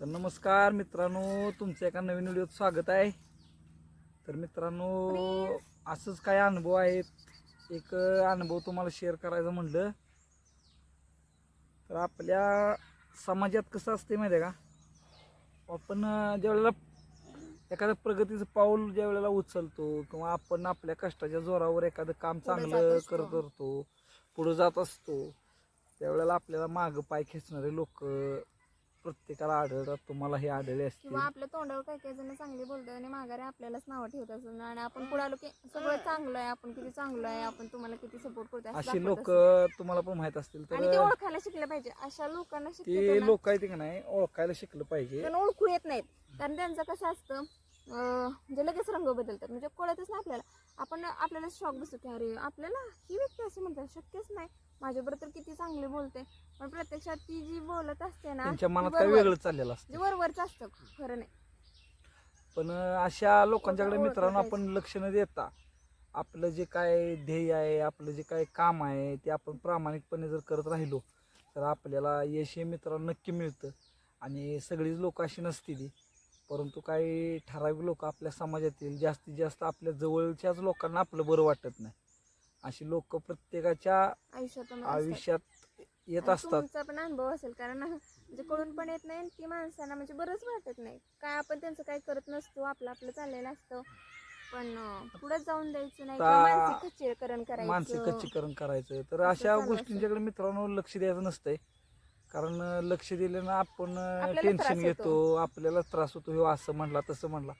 तर नमस्कार मित्रांनो तुमचं एका नवीन व्हिडिओत स्वागत आहे. तर मित्रांनो असंच काय अनुभव आहेत. एक अनुभव तुम्हाला शेअर करायचं म्हटलं तर आपल्या समाजात कसं असते माहिती आहे का? आपण ज्यावेळेला एखादं प्रगतीचं पाऊल ज्या वेळेला उचलतो किंवा आपण आपल्या कष्टाच्या जोरावर एखादं काम चांगलं. करत करतो पुढं जात असतो त्यावेळेला आपल्याला मागं पाय खेचणारे लोक प्रत्येकाला आढळतात तुम्हाला हे आढळले असतील. किंवा आपल्या तोंडावर काय काय जण चांगले बोलतात आणि माघारी आपल्यालाच नावं ठेवत असतात. आणि आपण पुढे आलो की सगळं चांगलं आहे आपण किती चांगलं आहे आपण तुम्हाला किती सपोर्ट करतो असं अशी दाखवत लोक असतात. तुम्हाला पण माहीत असतील आणि ते तर ओळखायला शिकलं पाहिजे. अशा लोकांना ते शिकतो लोक आहेत की नाही ओळखायला शिकलं पाहिजे. ओळखू येत नाहीत. कारण त्यांचं कसं असतं अं, म्हणजे लगेच रंग बदलतात. म्हणजे कळतच नाही आपल्याला. आपण आपल्याला शॉक बसतो की अरे आपल्याला ही व्यक्ती अशी म्हणतात शक्यच नाही. माझ्याबरोबर तर किती चांगले बोलते. पण प्रत्यक्षात ती जी बोलत असते ना त्यांच्या मनात काय वरवर- वेगळं चाललेलं असतं? वरवरच असतं खरं नाही. पण अशा लोकांच्याकडे मित्रांनो. आपण लक्ष न देता आपलं जे काय ध्येय आहे आपलं जे काय काम आहे ते आपण प्रामाणिकपणे जर करत राहिलो तर आपल्याला यश हे मित्रांनो नक्की मिळतं. आणि सगळीच लोक अशी नसती ती परंतु काही ठराविक लोक आपल्या समाजातील जास्तीत जास्त आपल्या जवळच्याच लोकांना आपलं बरं वाटत नाही. अशी लोक प्रत्येकाच्या आयुष्यात येत असतात. तुमचा पण अनुभव असेल कारण म्हणजे कळून पण येत नाही आणि ती माणसांना म्हणजे बरंच वाटत नाही. काय आपण त्यांचं काय करत नसतो आपलं आपलं चाललेलं असतं. पण पुढे जाऊन द्यायचं नाही किंवा मानसिक खच्चीकरण मानसिक करायचं खच्चीकरण करायचं. तर अशा चालू. गोष्टींच्याकडे मित्रांनो लक्ष द्यायचं नसतंय. कारण अं, लक्ष दिलं ना आपण आपल्याला टेन्शन त्रास घेतो आपल्याला त्रास होतो. हे असं म्हणला तसं म्हणला.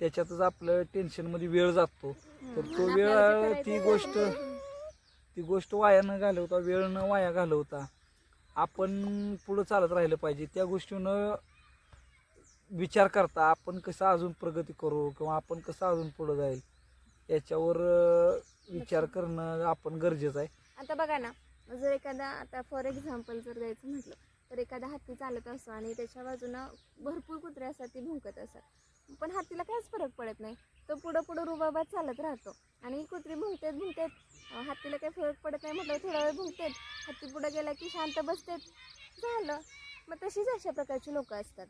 त्याच्यातच आपलं टेन्शनमध्ये वेळ जातो. तर. तो वेळ ती गोष्ट ती. गोष्ट वाया न घालवता वेळ न वाया घालवता आपण पुढं चालत राहिलं पाहिजे. त्या गोष्टीनं विचार करता आपण कसं अजून प्रगती करू किंवा आपण कसं अजून पुढं जाईल याच्यावर विचार करणं आपण गरजेचं आहे. आता बघा ना जर एखादा आता फॉर एक्झाम्पल जर द्यायचं म्हटलं तर एखादा हत्ती चालत असतो आणि त्याच्या बाजूनं भरपूर कुत्रे असतात ती भुंकत असतात. पण हत्तीला काहीच फरक पडत नाही. तो पुढं पुढं रुबाबात चालत राहतो. आणि कुत्री भुंकतेत भुंकतेत हत्तीला काही फरक पडत नाही म्हटलं थोडा वेळ भुंकतेत. हत्ती पुढं गेला की शांत बसतेत. झालं. मग तशीच अशा प्रकारची लोक असतात.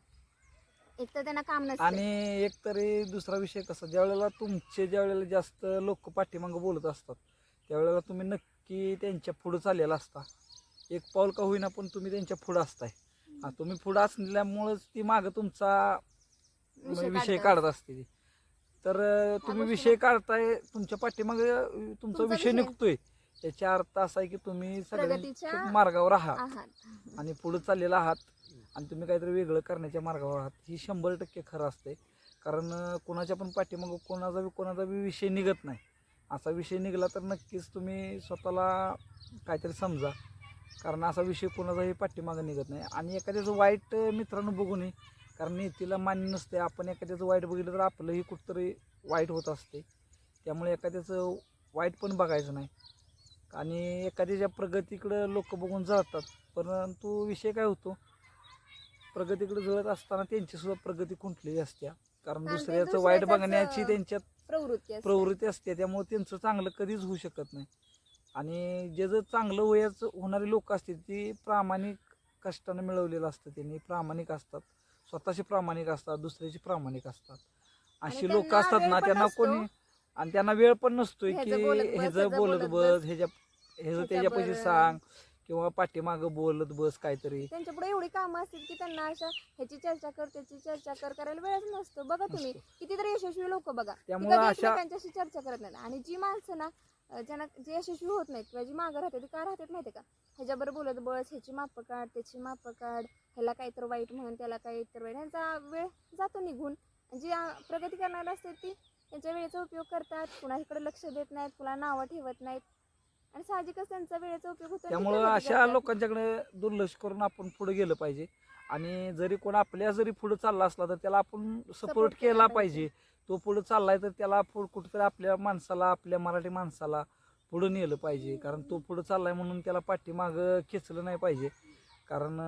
एक तर त्यांना काम नसतं. आणि एक तरी दुसरा विषय कसा ज्या वेळेला तुमचे ज्या वेळेला जास्त लोक पाठीमागं बोलत असतात त्यावेळेला तुम्ही नक्की त्यांच्या पुढं चाललेला असता. एक पाऊल का होईना पण तुम्ही त्यांच्या पुढं असताय. तुम्ही पुढं असल्यामुळंच ती मागं तुमचा विषय काढतात. काढत असते ती. तर तुम्ही विषय काढताय तुमच्या पाठीमागे तुमचा विषय. निघतोय. याचा अर्थ असा आहे की तुम्ही सगळ्या मार्गावर आहात. आणि पुढे चाललेला आहात. आणि तुम्ही काहीतरी वेगळं करण्याच्या मार्गावर आहात. ही शंभर टक्के खरं असते. कारण कोणाच्या पण पाठीमागं कोणाचा कोणाचा बी विषय निघत नाही. असा विषय निघाला तर नक्कीच तुम्ही स्वतःला काहीतरी समजा. कारण असा विषय कोणाचाही पाठीमागं निघत नाही. आणि एखाद्याचं वाईट मित्रांनो बघू नये कारण नीतीला मान्य नसते. आपण एखाद्याचं वाईट बघितलं तर आपलंही कुठंतरी वाईट होत असते. त्यामुळे एखाद्याचं वाईट पण बघायचं नाही. आणि एखाद्याच्या प्रगतीकडं लोक बघून जळतात. परंतु विषय काय होतो? प्रगतीकडे जळत असताना त्यांची सुद्धा प्रगती खुंटलेली असते. कारण दुसऱ्याचं वाईट बघण्याची त्यांच्यात प्रवृत्ती. प्रवृत्ती असते. त्यामुळे त्यांचं चांगलं कधीच होऊ शकत नाही. आणि जे जर चांगलं वयाचं होणारी लोक असतील ती प्रामाणिक कष्टानं मिळवलेलं असतं. त्यांनी प्रामाणिक असतात. स्वतःचे प्रामाणिक असतात दुसऱ्याचे प्रामाणिक असतात अशी लोक असतात ना त्यांना. कोणी आणि त्यांना वेळ पण नसतोय की ह्याचं बोलत बस. ह्याच्या ह्याचं त्याच्या पैसे. सांग किंवा पाठीमागं बोलत बस काहीतरी त्यांच्या पुढे एवढी कामं असतील की त्यांना अशा ह्याची चर्चा कर त्याची चर्चा कर करायला वेळच नसतो बघा तुम्ही. कितीतरी यशस्वी लोक बघा त्यामुळं अशा एकमेकांच्याशी चर्चा करत नाहीत आणि जी माणसं ना ज्यांना जे यशस्वी होत नाहीत किंवा जी मागं राहते ती का राहतात माहिती का ह्याच्याबरोबर बोलत बस ह्याची माप काढ त्याची माप काढ ह्याला काहीतरी वाईट म्हणून त्याला काहीतरी वाईट ह्यांचा वेळ जातो निघून. जी प्रगती करणारी असते ती त्यांच्या वेळेचा उपयोग करतात. कुणाकडे लक्ष देत नाहीत कुणा नावं ठेवत नाहीत. आणि साहजिकच त्यांचा वेळेचा उपयोग होतो त्यामुळं अशा. लोकांच्याकडे दुर्लक्ष करून आपण पुढे गेलं पाहिजे. आणि जरी कोण आपल्या जरी पुढे चालला असला तर त्याला आपण सपोर्ट केला पाहिजे. तो पुढे चाललाय तर त्याला पुढं कुठेतरी आपल्या माणसाला आपल्या मराठी माणसाला पुढे नेलं पाहिजे. कारण तो पुढे चाललाय म्हणून त्याला पाठीमागं खेचलं नाही पाहिजे. कारण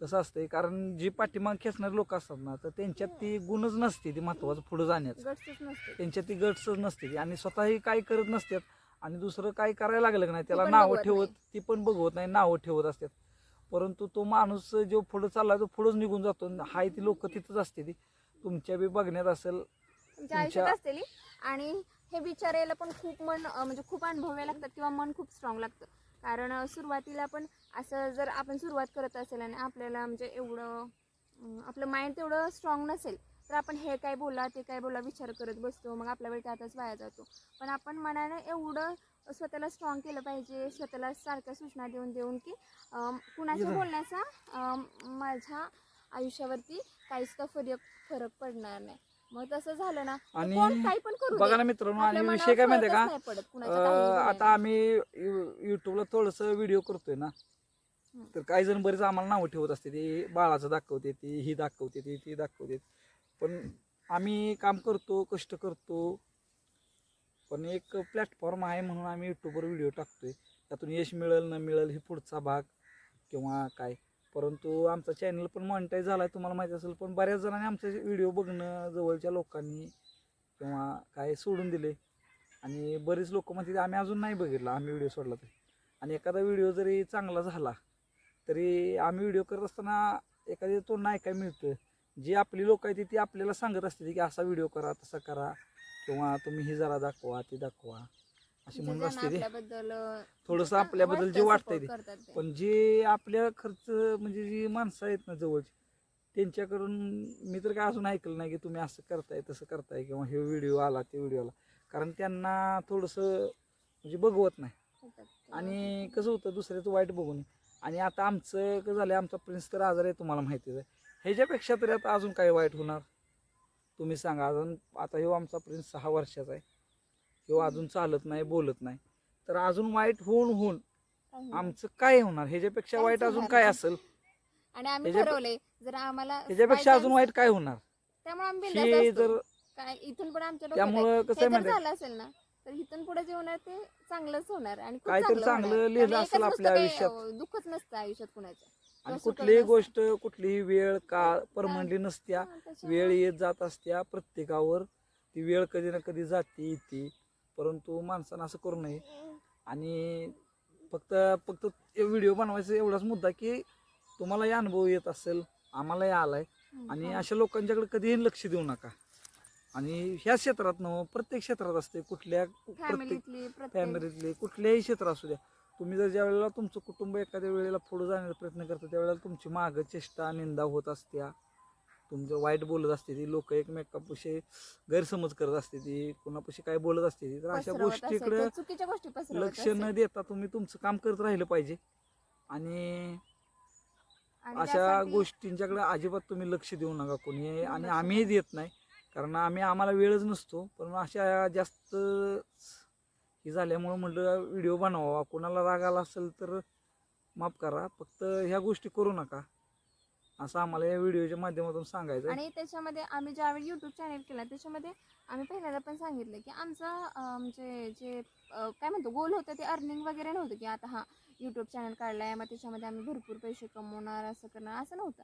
कसं असतंय कारण जी पाठीमाग खेचणारे लोक असतात ना तर त्यांच्यात ती गुणच नसते ती महत्वाचं पुढे जाण्याचं. नसते. त्यांच्यात ती गट्सच नसते आणि स्वतःही काही करत नसतात आणि दुसरं काही करायला लागलं की नाही त्याला पण नावं बघवत ठेवत. ती पण बघवत नाही नावं ठेवत असतात. परंतु तो माणूस जो पुढं चालला तो पुढंच निघून जातो हाय ती लोक तिथंच असते ती. तुमच्या बी बघण्यात असेल तुमच्या आयुष्यात असतेली आणि हे विचारायला पण खूप मन अं, म्हणजे खूप अनुभवावे लागतात किंवा मन खूप स्ट्रॉंग लागतं. कारण सुरुवातीला पण असं जर आपण सुरुवात करत असेल आणि आपल्याला म्हणजे एवढं आपलं माइंड तेवढं स्ट्रॉंग नसेल तर आपण हे काय बोला ते काय बोला विचार करत बसतो मग आपला वेळ त्यातच वाया जातो पण आपण मनाने एवढं स्वतःला स्ट्रॉंग केलं पाहिजे स्वतःला सारख्या सूचना देऊन देऊन की कुणाच्या. बोलण्याचा माझ्या आयुष्यावरती काहीच का फरक फरक पडणार नाही मग तसं झालं ना आणि कोण काही पण करू बघा. ना मित्रांनो आणि विषय काय माहिती का अं, आता. आम्ही यु- युट्यूबला थोडस व्हिडिओ करतोय ना. तर काही जण बरेच आम्हाला नावं ठेवत असते ते बाळाचं दाखवते ती ही दाखवते ती ती दाखवते पण आम्ही काम करतो कष्ट करतो पण एक प्लॅटफॉर्म आहे म्हणून आम्ही युट्यूबवर व्हिडिओ टाकतोय त्यातून यश मिळेल न मिळेल हे पुढचा भाग किंवा काय परंतु आमचा चॅनल पण मॉनिटाईज झाला आहे तुम्हाला माहिती असेल पण बऱ्याच जणांनी आमचे व्हिडिओ बघणं जवळच्या लोकांनी किंवा काय सोडून दिले. आणि बरेच लोक म्हणते आम्ही अजून नाही बघितला आम्ही व्हिडिओ सोडला तरी. आणि एखादा व्हिडिओ जरी चांगला झाला तरी आम्ही व्हिडिओ करत असताना एखादी तोंड ऐकायला मिळतं. जी आपली लोक आहेत ती आपल्याला सांगत असते की असा व्हिडिओ करा तसा करा. किंवा तुम्ही ही जरा दाखवा ती दाखवा. अशी ज्यांना असते ते. आपल्याबद्दल थोडंसं आपल्याबद्दल जे वाटतं वाटतंय ते. करतात ते. पण जे आपल्या खर्च म्हणजे जी माणसं आहेत ना जवळची त्यांच्याकडून मी तर काय अजून ऐकलं नाही की तुम्ही असं करताय तसं करताय किंवा हे व्हिडिओ आला ते व्हिडिओ आला. कारण त्यांना थोडंसं म्हणजे बघवत नाही. होतात. आणि कसं होतं दुसऱ्याचं वाईट बघून. आणि आता आमचं कसं झालं आमचा प्रिन्स तर आजार आहे तुम्हाला माहितीच आहे. ह्याच्यापेक्षा तरी आता अजून काय वाईट होणार? तुम्ही सांगा. अजून आता ह्यो आमचा प्रिन्स सहा वर्षाचा आहे. ह्यो अजून चालत नाही बोलत नाही तर अजून वाईट होऊन होऊन. आमचं काय होणार ह्याच्यापेक्षा वाईट अजून काय. असेल आणि आम्ही ह्याच्या- ठरवलंय जर आम्हाला अजून वाईट काय होणार त्यामुळे आम्ही हे असतो. जर काय इथून पण आमच्या डोक्यात आहे. त्यामुळं कसं हे आहे जर माहिती आहे? झालं असेल ना तर इथून पुढे जे होणार ते चांगलंच होणार आणि खूप काहीतरी चांगलं होणार. लिहिलं आणि असेल आपल्या काही, आयुष्यात. अं, दुःखच नसतं आयुष्यात कुणाच्या आणि सुख कुठलीही नसतं. गोष्ट कुठलीही वेळ काळ परमनंटली नसत्या हा, त्याच्यामुळे- वेळ येत जात असत्या प्रत्येकावर ती वेळ कधी ना कधी जाते येते परंतु माणसानं असं करू नये. आणि फक्त फक्त व्हिडिओ बनवायचा एवढाच मुद्दा की तुम्हालाही अनुभव येत असेल आम्हालाही आलाय. आणि हा. अशा लोकांच्याकडे कधीही लक्ष देऊ नका. आणि ह्या क्षेत्रात न प्रत्येक क्षेत्रात असते. कुठल्या प्रत्येक फॅमिलीतली प्रत्येक फॅमिलीतले कुठल्याही क्षेत्र असू द्या. तुम्ही जर ज्या वेळेला तुमचं कुटुंब एखाद्या वेळेला पुढे जाण्याचा प्रयत्न करता त्यावेळेला तुमची मागं चेष्टा निंदा होत असत्या. तुमचं वाईट बोलत असते ती लोक एकमेकापाशी गैरसमज करत असते ती कोणापाशी काय बोलत असते ती तर अशा गोष्टीकडे ते चुकीच्या गोष्टी पसरवत लक्ष असेल. न देता तुम्ही तुमचं काम करत राहिलं पाहिजे. आणि आणि अशा त्यासाठी- गोष्टींच्याकडे अजिबात तुम्ही लक्ष देऊ नका कोणी. आणि लक्ष आम्हीही देत नाही कारण आम्ही आम्हाला वेळच नसतो. पण अशा जास्त हे झाल्यामुळं म्हटलं व्हिडिओ बनवावा. कोणाला राग आला असेल तर माफ करा. फक्त ह्या गोष्टी करू नका. असं आम्हाला या व्हिडिओच्या माध्यमातून सांगायचं आहे. आणि त्याच्यामध्ये आम्ही ज्यावेळी युट्यूब चॅनल केला त्याच्यामध्ये आम्ही पहिल्यांदा पण सांगितलं की आमचं अं, म्हणजे जे अं, काय म्हणतो गोल होतं ते अर्निंग वगैरे नव्हतं की आता हा युट्यूब चॅनल काढला आहे मग त्याच्यामध्ये आम्ही भरपूर पैसे कमवणार असं करणार असं नव्हतं.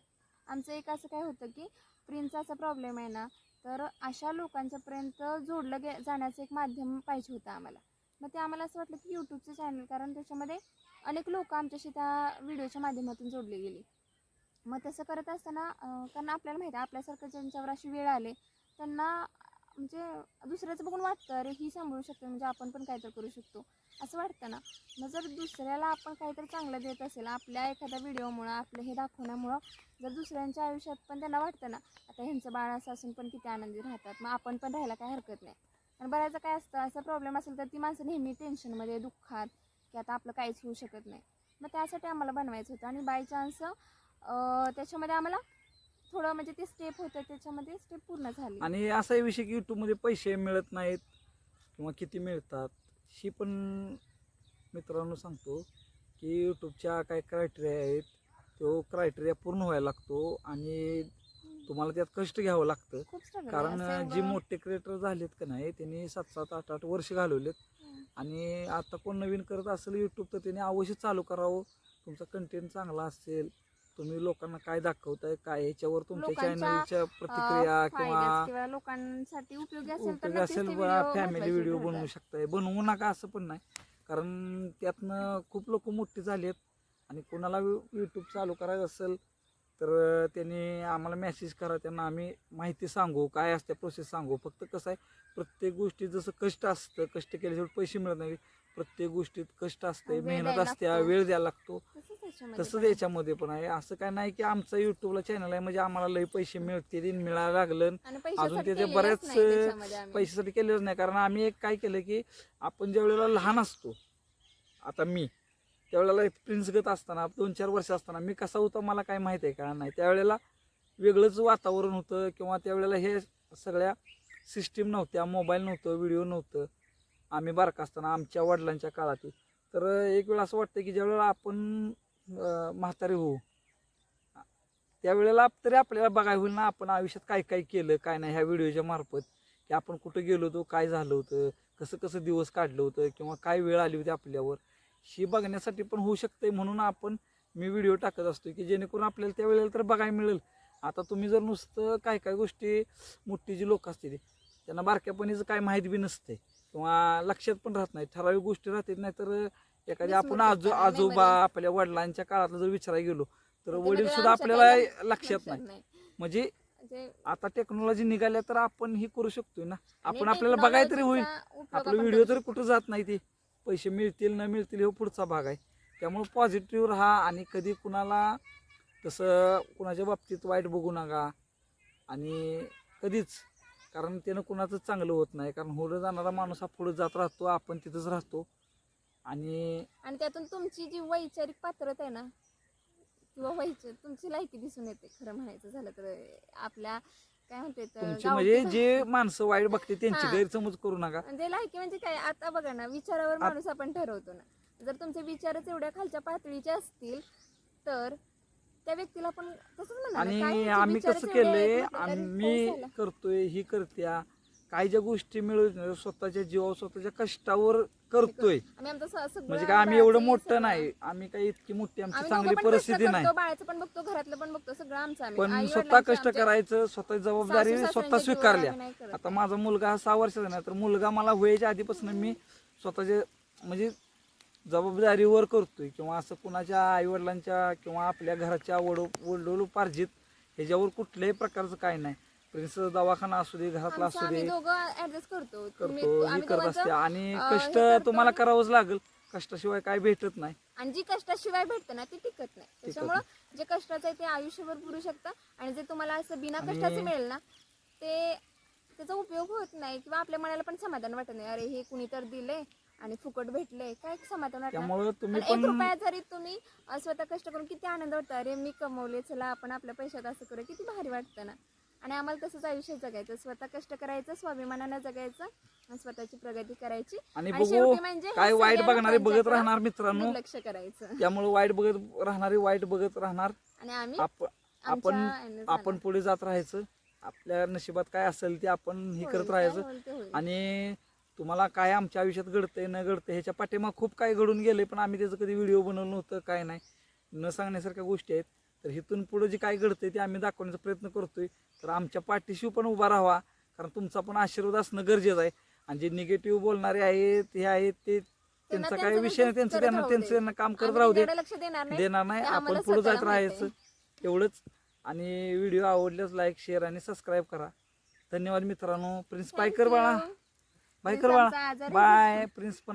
आमचं एक असं काय होतं की प्रिन्सचा प्रॉब्लेम आहे ना तर अशा लोकांच्यापर्यंत जोडलं गे जाण्याचं एक माध्यम पाहिजे होतं आम्हाला. मग ते आम्हाला असं वाटलं की यूट्यूबचं चॅनल कारण त्याच्यामध्ये अनेक लोक आमच्याशी त्या व्हिडिओच्या माध्यमातून जोडली गेली. मग तसं करत असताना कारण आपल्याला माहिती आहे आपल्यासारखं ज्यांच्यावर अशी वेळ आले त्यांना म्हणजे दुसऱ्याचं बघून वाटतं अरे ही सांभाळू शकते म्हणजे आपण पण काहीतरी करू शकतो. असं वाटतं ना. मग जर दुसऱ्याला आपण काहीतरी चांगलं देत असेल आपल्या एखाद्या व्हिडिओमुळं आपलं हे दाखवण्यामुळं जर दुसऱ्यांच्या आयुष्यात पण त्यांना वाटतं ना आता ह्यांचं बाळ असं असून पण किती आनंदी राहतात मग आपण पण राहायला काय हरकत नाही. आणि बऱ्याचदा काय असतं असा प्रॉब्लेम असेल तर ती माणसं नेहमी टेन्शनमध्ये दुःखात की आता आपलं काहीच होऊ शकत नाही. मग त्यासाठी आम्हाला बनवायचं होतं आणि बाय चान्स त्याच्यामध्ये आम्हाला थोडं म्हणजे ते स्टेप होतं त्याच्यामध्ये स्टेप पूर्ण झाली आणि असाही विषय की युट्यूबमध्ये पैसे मिळत नाहीत किंवा किती मिळतात ही पण मित्रांनो सांगतो की यूट्यूबच्या काय क्रायटेरिया आहेत तो क्रायटेरिया पूर्ण व्हायला लागतो आणि तुम्हाला त्यात कष्ट घ्यावं लागतं. कारण जे मोठे क्रिएटर झालेत का नाही त्यांनी सात सात आठ आठ वर्ष घालवलेत. आणि आता कोण नवीन करत असेल यूट्यूब तर त्याने अवश्य चालू करावं तुमचा कंटेंट चांगला असेल तुम्ही लोकांना काय दाखवताय काय ह्याच्यावर तुमच्या लोकांच्या, चॅनलच्या प्रतिक्रिया किंवा लोकांसाठी उपयोगी असेल तर उपयोगी नक्कीच असेल ते बा video फॅमिली महत्त्वाचे व्हिडिओ ठरतात. बनवू शकताय. बनवू नका असं पण नाही. कारण त्यातनं खूप लोक मोठी झाली आहेत. आणि कोणाला यूट्यूब चालू करायचं असेल तर त्यांनी आम्हाला मेसेज करा त्यांना आम्ही माहिती सांगू काय असते प्रोसेस सांगू. फक्त कसं आहे प्रत्येक गोष्टीत जसं कष्ट असतं कष्ट केल्याशिवाय पैसे मिळत नाही. प्रत्येक गोष्टीत कष्ट असते वेळ मेहनत असते लागतो. वेळ द्यायला लागतो. तसंच तसंच. याच्यामध्ये पण. आहे. असं काय नाही की आमचं युट्यूबला चॅनल आहे म्हणजे आम्हाला लई पैसे मिळतील मिळायला लागलं. आणि अजून पैशासाठी त्याचे केलेलंच बऱ्याच नाही त्याच्यामध्ये आम्ही. पैशासाठी केलेलं नाही. कारण आम्ही एक काय केलं की आपण ज्या वेळेला लहान असतो आता मी त्यावेळेला प्रिन्सगत असताना दोन चार वर्ष असताना मी कसा होता मला काय माहीत आहे का नाही. त्यावेळेला वेगळंच वातावरण होतं किंवा त्यावेळेला हे सगळ्या सिस्टीम नव्हत्या मोबाईल नव्हतं व्हिडिओ नव्हतं. आम्ही बारका असताना आमच्या वडिलांच्या काळात तर एक वेळ असं वाटतं की ज्यावेळेला आपण म्हातारे होऊ. त्यावेळेला तरी आपल्याला बघायला होईल ना आपण आयुष्यात काय काय केलं काय नाही ह्या व्हिडिओच्या मार्फत की आपण कुठं गेलो होतो काय झालं होतं कसं कसं दिवस काढलं होतं किंवा काय वेळ आली होती आपल्यावर ही बघण्यासाठी पण होऊ शकते म्हणून आपण मी व्हिडिओ टाकत असतो की जेणेकरून आपल्याला त्यावेळेला तर बघायला मिळेल. आता तुम्ही जर नुसतं काय काय गोष्टी मोठी जी लोक असतील त्यांना बारक्यापणीचं काय माहीत बी नसते किंवा लक्षात पण राहत नाही ठराविक गोष्टी राहतात नाही तर एखादी आपण आजो आजोबा. आपल्या वडिलांच्या काळातलं जर विचारायला गेलो तर वडील सुद्धा आपल्याला लक्षात नाही. म्हणजे आता टेक्नॉलॉजी निघाल्या तर आपण ही करू शकतोय ना. आपण आपल्याला बघायला तरी होईल. आपलं व्हिडिओ तर कुठं जात नाही ते. पैसे मिळतील न मिळतील हे पुढचा भाग आहे. त्यामुळे पॉझिटिव्ह राहा आणि कधी कुणाला तसं कुणाच्या बाबतीत वाईट बघू नका. आणि कधीच कारण त्यानं कुणाचं चांगलं होत नाही. कारण पुढं जाणारा माणूस हा पुढे जात राहतो आपण तिथंच राहतो. आणि आणि त्यातून तुमची जी वैचारिक पात्रता आहे ना किंवा वैचार तुमची लायकी दिसून येते खरं म्हणायचं झालं तर. आपल्या काय म्हणते तुमची म्हणजे जे माणसं वाईट बघते त्यांची हा. गैरसमज करू नका. म्हणजे लायकी म्हणजे काय? आता बघा ना विचारावर माणूस आपण ठरवतो ना. जर तुमचे विचारच एवढ्या खालच्या पातळीचे असतील तर त्या व्यक्तीला आपण तसंच ना, काय आणि यांचे आम्ही विचारच कसं एवढे केलंय आहेत म्हटलं तरी आम्ही पाऊस आला. करतोय ही करत्या. काही ज्या गोष्टी मिळवून स्वतःच्या जीवावर स्वतःच्या कष्टावर करतोय. आम्ही आमचं स- सगळं म्हणजे काय आम्ही एवढं मोठं सगळं- नाही. आम्ही काही इतकी मोठी आमची आम्ही चांगली दोघं पण कष्ट परिस्थिती नाही. करतो, बाळाचं पण बघतो घरातलं पण बघतो सगळं आमचं आम्ही. पण आई स्वतः कष्ट आमच्या करायचं स्वतः जबाबदारी स्वतः जीवावर स्वीकारल्या. आम्ही नाही करत. आता माझा मुलगा हा सहा वर्षाचा नाही तर मुलगा मला व्हायच्या आधीपासून मी स्वतःचे म्हणजे जबाबदारीवर करतोय. किंवा असं कुणाच्या आईवडिलांच्या किंवा आपल्या घराच्या वडो वडलोपार्जित ह्याच्यावर कुठल्याही प्रकारचं काय नाही. प्रिन्स दवाखाना असू दे घरातला असू दे. ऍडजस्ट करतो. तुम्ही- करतो ही आम्ही करत दोघांचं, असते. आणि अं, हे कष्ट करतो. तुम्हाला करावंच लागेल. कष्टाशिवाय काय भेटत नाही. आणि जी कष्टाशिवाय भेटतं ना ती टिकत नाही. त्याच्यामुळं जे कष्टाचं आहे ते आयुष्यभर पुरू शकतं. आणि जे तुम्हाला असं बिना आणि- कष्टाचं मिळेल ना ते त्याचा उपयोग होत नाही. किंवा आपल्या मनाला पण समाधान वाटत नाही. अरे हे कुणी तर दिले आणि फुकट भेटले काय समाधान वाटणार? त्यामुळं तुम्ही पण एक पण रुपया जरी तुम्ही अं, स्वतः कष्ट करून किती आनंद वाटतो. अरे मी कमवले चला आपण आपल्या पैशात असं करू किती भारी वाटतं ना. आणि आम्हाला तसंच आयुष्य जगायचं स्वतः कष्ट करायचं स्वाभिमानानं जगायचं आणि स्वतःची प्रगती करायची. आणि आणि बघू शेवटी म्हणजे काय वाईट बघणारे बघत राहणार मित्रांनो. दुर्लक्ष करायचं. त्यामुळे वाईट बघत राहणारे वाईट बघत राहणार. आणि आम्ही आपण आपण आमच्या. पुढे जात राहायचं. आपल्या नशिबात काय असेल ते आपण हे होईल, करत काय राहायचं. होईल ते होईल. आणि तुम्हाला काय आमच्या आयुष्यात घडतंय न घडतंय ह्याच्या पाठीमाग खूप काय घडून गेले पण आम्ही त्याचं कधी व्हिडिओ बनवलं नव्हतं काय नाही. न सांगण्यासारख्या गोष्टी आहेत. तर इथून पुढे जे काय घडतंय ते आम्ही दाखवण्याचा प्रयत्न करतोय. तर आमच्या पाठीशी पण उभा राहावा. कारण तुमचा पण आशीर्वाद असणं गरजेचं आहे. आणि जे निगेटिव्ह बोलणारे आहेत हे आहेत ते त्यांचा त्यांचं विषय नाही त्यांचं त्यांना त्यांचं. त्यांना काम करत राहू दे. देणार नाही देणार नाही. ते आपण पुढे जात राहायचं. एवढंच. आणि व्हिडिओ आवडल्यास लाईक शेअर आणि सबस्क्राईब करा. धन्यवाद मित्रांनो. प्रिन्स बाय कर Thank बाळा. बाय कर बाळा बाय प्रिन्स पण